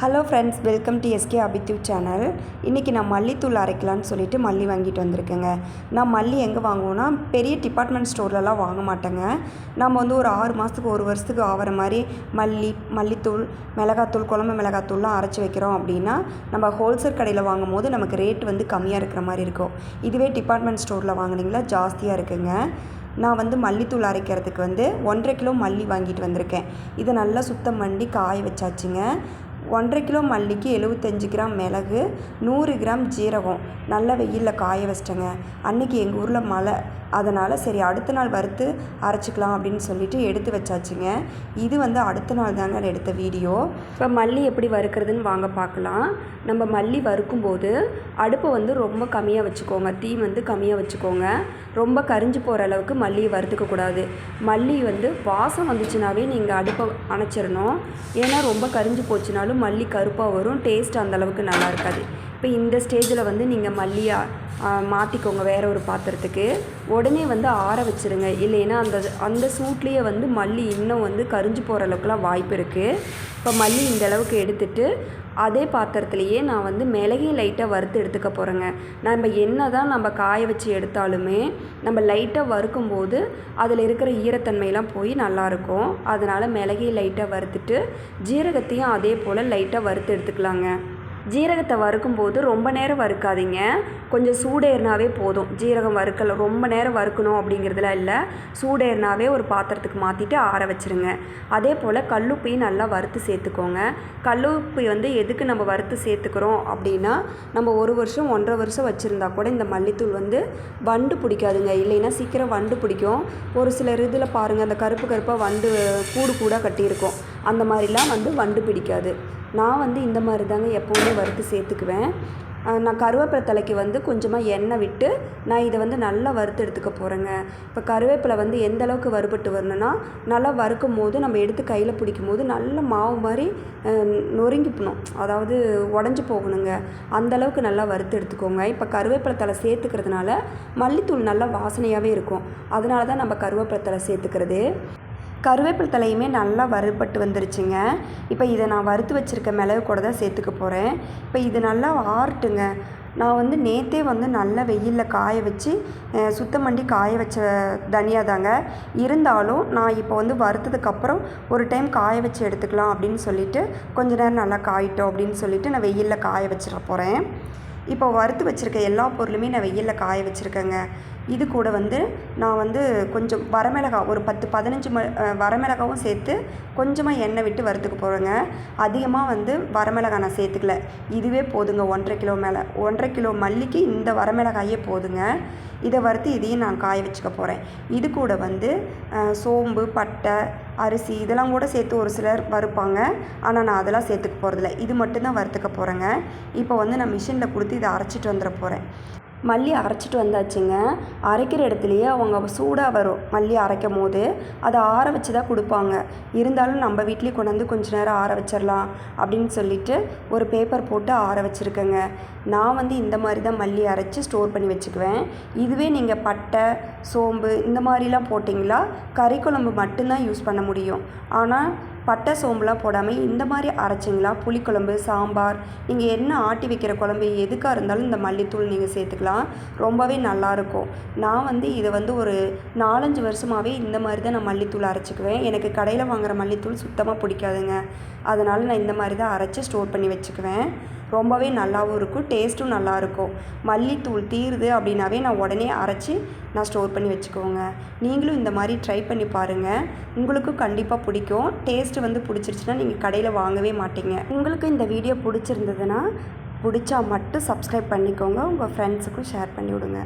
Hello friends welcome to S K அபித்யூ channel இன்றைக்கி நான் மல்லித்தூள் அரைக்கலான்னு சொல்லிட்டு மல்லி வாங்கிட்டு வந்திருக்கேங்க. நான் மல்லி எங்கே வாங்குவோன்னா பெரிய டிபார்ட்மெண்ட் ஸ்டோர்லலாம் வாங்க மாட்டேங்க. நம்ம வந்து ஒரு ஆறு மாதத்துக்கு ஒரு வருஷத்துக்கு ஆகிற மாதிரி மல்லி மல்லித்தூள் மிளகாத்தூள் குழம்பு மிளகாத்தூள்லாம் அரைச்சி வைக்கிறோம் அப்படின்னா நம்ம ஹோல்சேல் கடையில் வாங்கும் போது நமக்கு ரேட் வந்து கம்மியாக இருக்கிற மாதிரி இருக்கும். இதுவே டிபார்ட்மெண்ட் ஸ்டோரில் வாங்கினீங்களா ஜாஸ்தியாக இருக்குங்க. நான் வந்து மல்லித்தூள் அரைக்கிறதுக்கு வந்து ஒன்றரை கிலோ மல்லி வாங்கிட்டு வந்திருக்கேன். இதை நல்லா சுத்தம் பண்ணி காய வச்சாச்சுங்க. ஒன்றரை கிலோ மல்லிக்கு எழுபத்தஞ்சி கிராம் மிளகு நூறு கிராம் ஜீரகம். நல்ல வெயிலில் காய வச்சிட்டேங்க. அன்றைக்கி எங்கள் ஊரில் மழை. அதனால் சரி அடுத்த நாள் வறுத்து அரைச்சிக்கலாம் அப்படின்னு சொல்லிட்டு எடுத்து வச்சாச்சுங்க. இது வந்து அடுத்த நாள் தாங்க எடுத்த வீடியோ. இப்போ மல்லி எப்படி வறுக்கிறதுன்னு வாங்க பார்க்கலாம் நம்ம மல்லி வறுக்கும்போது அடுப்பை வந்து ரொம்ப கம்மியாக வச்சுக்கோங்க. தீ வந்து கம்மியாக வச்சுக்கோங்க. ரொம்ப கரிஞ்சு போகிற அளவுக்கு மல்லியை வறுத்துக்கக்கூடாது மல்லி வந்து வாசம் வந்துச்சுனாவே நீங்கள் அடுப்பை அணைச்சிடணும். ஏன்னா ரொம்ப கரிஞ்சு போச்சுனாலும் மல்லி கருப்பாக வரும். டேஸ்ட் அந்தளவுக்கு நல்லா இருக்காது. இப்போ இந்த ஸ்டேஜில் வந்து நீங்கள் மல்லியாக மாற்றிக்கோங்க வேறு ஒரு பாத்திரத்துக்கு. உடனே வந்து ஆற வச்சுருங்க. இல்லைன்னா அந்த அந்த சூட்லேயே வந்து மல்லி இன்னும் வந்து கரிஞ்சு போகிற அளவுக்குலாம் வாய்ப்பு இருக்குது இப்போ மல்லி இந்த அளவுக்கு எடுத்துட்டு அதே பாத்திரத்துலையே நான் வந்து மிளகை லைட்டாக வறுத்து எடுத்துக்க போகிறேங்க நம்ம என்ன தான் நம்ம காய வச்சு எடுத்தாலுமே நம்ம லைட்டாக வறுக்கும்போது அதில் இருக்கிற ஈரத்தன்மையெல்லாம் போய் நல்லாயிருக்கும் அதனால் மிளகையும் லைட்டாக வறுத்துட்டு ஜீரகத்தையும் அதே போல் லைட்டாக வறுத்து எடுத்துக்கலாங்க. ஜீரகத்தை வறுக்கும்போது ரொம்ப நேரம் வறுக்காதீங்க. கொஞ்சம் சூடேறினாவே போதும். ஜீரகம் வறுக்கல ரொம்ப நேரம் வறுக்கணும் அப்படிங்கிறதுலாம் இல்லை. சூடேறினாவே ஒரு பாத்திரத்துக்கு மாற்றிட்டு ஆற வச்சுருங்க. அதே போல் கல்லுப்பையும் நல்லா வறுத்து சேர்த்துக்கோங்க. கல்லுப்பை வந்து எதுக்கு நம்ம வறுத்து சேர்த்துக்கிறோம் அப்படின்னா நம்ம ஒரு வருஷம் ஒன்றரை வருஷம் வச்சுருந்தா கூட இந்த மல்லித்தூள் வந்து வண்டு பிடிக்காதுங்க. இல்லைன்னா சீக்கிரம் வண்டு பிடிக்கும். ஒரு சிலர் இதில் பாருங்கள் அந்த கருப்பு கருப்பாக வண்டு கூடு கூடாக கட்டியிருக்கும். அந்த மாதிரிலாம் வந்து வண்டு பிடிக்காது. நான் வந்து இந்த மாதிரி தாங்க எப்போவுமே வறுத்து சேர்த்துக்குவேன். நான் கருவேப்பிலை தலைக்கு வந்து கொஞ்சமாக எண்ணெய் விட்டு நான் இதை வந்து நல்லா வறுத்து எடுத்துக்க போகிறேங்க இப்போ கருவேப்பிலை வந்து எந்த அளவுக்கு வறுபட்டு வரணும்னா நல்லா வறுக்கும் போது நம்ம எடுத்து கையில் பிடிக்கும் போது நல்ல மாவு மாதிரி நொறுங்கிப்பணும். அதாவது உடஞ்சி போகணுங்க. அந்தளவுக்கு நல்லா வறுத்து எடுத்துக்கோங்க. இப்போ கருவேப்பிலை தலை சேர்த்துக்கிறதுனால மல்லித்தூள் நல்லா வாசனையாகவே இருக்கும். அதனால தான் நம்ம கருவேப்பிலை தலை சேர்த்துக்கிறது. கருவேப்பில் தலையுமே நல்லா வறுபட்டு வந்துருச்சுங்க. இப்போ இதை நான் வறுத்து வச்சுருக்க மிளகு கூட தான் சேர்த்துக்க போகிறேன் இப்போ இது நல்லா ஆர்ட்டுங்க நான் வந்து நேற்றே வந்து நல்லா வெயிலில் காய வச்சு சுத்தம் பண்ணி காய வச்ச தனியா தாங்க. இருந்தாலும் நான் இப்போ வந்து வறுத்ததுக்கப்புறம் ஒரு டைம் காய வச்சு எடுத்துக்கலாம் அப்படின்னு சொல்லிட்டு கொஞ்ச நேரம் நல்லா காயிட்டோம் அப்படின்னு சொல்லிட்டு நான் வெயிலில் காய வச்சிட போகிறேன் இப்போ வறுத்து வச்சுருக்க எல்லா பொருளுமே நான் வெயிலில் காய வச்சுருக்கேங்க. இது கூட வந்து நான் வந்து கொஞ்சம் வரமிளகா ஒரு பத்து பதினஞ்சு ம வரமிளகாவும் சேர்த்து கொஞ்சமாக எண்ணெய் விட்டு வறுத்துக்க போகிறேங்க அதிகமாக வந்து வரமிளகா நான் சேர்த்துக்கல. இதுவே போதுங்க ஒன்றரை கிலோ மேலே. ஒன்றரை கிலோ மல்லிக்கு இந்த வரமிளகாயே போதுங்க. இதை வறுத்து இதையும் நான் காய வச்சுக்க போகிறேன் இது கூட வந்து சோம்பு பட்டை அரிசி இதெல்லாம் கூட சேர்த்து ஒரு சிலர் வறுப்பாங்க. ஆனால் நான் அதெல்லாம் சேர்த்துக்க போகிறதில்ல இது மட்டும்தான் வறுத்துக்க போகிறேங்க இப்போ வந்து நான் மிஷினில் கொடுத்து இதை அரைச்சிட்டு வந்துட போகிறேன் மல்லி அரைச்சிட்டு வந்தாச்சுங்க. அரைக்கிற இடத்துலையே அவங்க சூடாக வரும் மல்லி அரைக்கும் போது. அதை ஆற வச்சு தான் கொடுப்பாங்க. இருந்தாலும் நம்ம வீட்லேயே கொண்டாந்து கொஞ்ச நேரம் ஆற வச்சிடலாம் அப்படின்னு சொல்லிட்டு ஒரு பேப்பர் போட்டு ஆற வச்சுருக்கேங்க. நான் வந்து இந்த மாதிரி தான் மல்லி அரைச்சி ஸ்டோர் பண்ணி வச்சுக்குவேன். இதுவே நீங்கள் பட்டை சோம்பு இந்த மாதிரிலாம் போட்டிங்களா? கறி குழம்பு மட்டும்தான் யூஸ் பண்ண முடியும். ஆனால் பட்டை சோம்புலாம் போடாமல் இந்த மாதிரி அரைச்சிங்களா? புளிக்குழம்பு சாம்பார். நீங்கள் என்ன ஆட்டி வைக்கிற குழம்பு எதுக்காக இருந்தாலும் இந்த மல்லித்தூள் நீங்கள் சேர்த்துக்கலாம். ரொம்பவே நல்லாயிருக்கும் நான் வந்து இதை வந்து ஒரு நாலஞ்சு வருஷமாகவே இந்த மாதிரி தான் நான் மல்லித்தூள் அரைச்சிக்குவேன். எனக்கு கடையில் வாங்குகிற மல்லித்தூள் சுத்தமாக பிடிக்காதுங்க. அதனால் நான் இந்த மாதிரி தான் அரைச்சி ஸ்டோர் பண்ணி வச்சுக்குவேன். ரொம்பவே நல்லாவும் இருக்கும் டேஸ்ட்டும் நல்லாயிருக்கும். மல்லித்தூள் தீருது அப்படின்னாவே நான் உடனே அரைச்சி நான் ஸ்டோர் பண்ணி வச்சுக்கோங்க நீங்களும் இந்த மாதிரி ட்ரை பண்ணி பாருங்கள் உங்களுக்கும் கண்டிப்பாக பிடிக்கும். டேஸ்ட்டு வந்து பிடிச்சிருச்சுன்னா நீங்கள் கடையில் வாங்கவே மாட்டீங்க. உங்களுக்கு இந்த வீடியோ பிடிச்சிருந்ததுன்னா பிடிச்சா மட்டும் சப்ஸ்கிரைப் பண்ணிக்கோங்க. உங்கள் ஃப்ரெண்ட்ஸுக்கும் ஷேர் பண்ணி விடுங்க